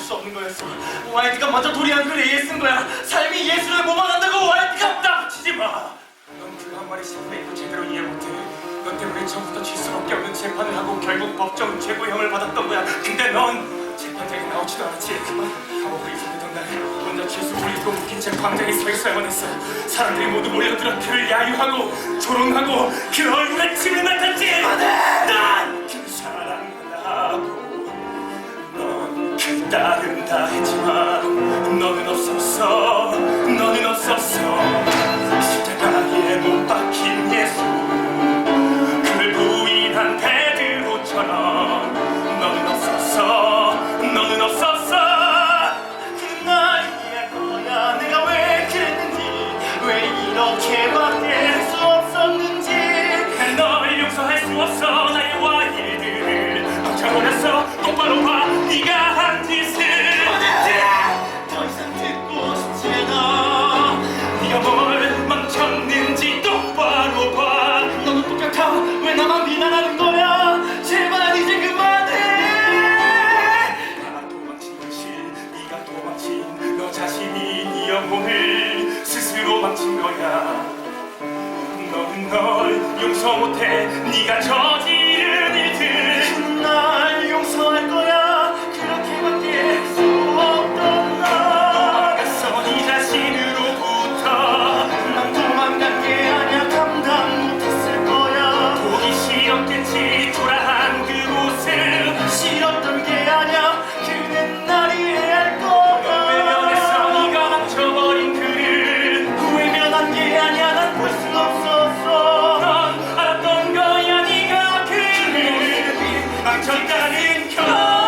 수 없는 거였어. 와이드가 먼저 도리한 글에 애쓴 거야. 삶이 예술을 모방한다고 와이드가 딱 붙이지 마. 넌 그 한 마리 신부의 제대로 이해 못해. 너 때문에 처음부터 질 수밖에 없는 재판을 하고 결국 법정 최고형을 받았던 거야. 근데 넌 재판장에 나오지도 않았지. 감옥을 입었던 날 혼자 기수 올리고 웃긴 채 광장에 서 있어야만 했어. 사람들이 모두 몰려들어 그를 야유하고 조롱하고 그 얼굴에 침을 맞았지. 다 했지만 너는 없었어. 너는 없었어. 십자가에 못 박힌 예수. 그를 부인한 베드로처럼 너는 없었어. 너는 없었어. 그 날 이해할 거야 내가 왜 그랬는지 왜 이렇게밖에 할수었 는지, 널 용서할 수 없어. 나의 와일드를 박차버렸어. 똑바로 봐. 네가 나만 비난하는 거야. 제발 이제 그만해. 나만 도망친 것이 네가 도망친 너 자신이 네 영혼을 스스로 망친 거야. 너는 널 용서 못해. 네가 저지 박정단은 겨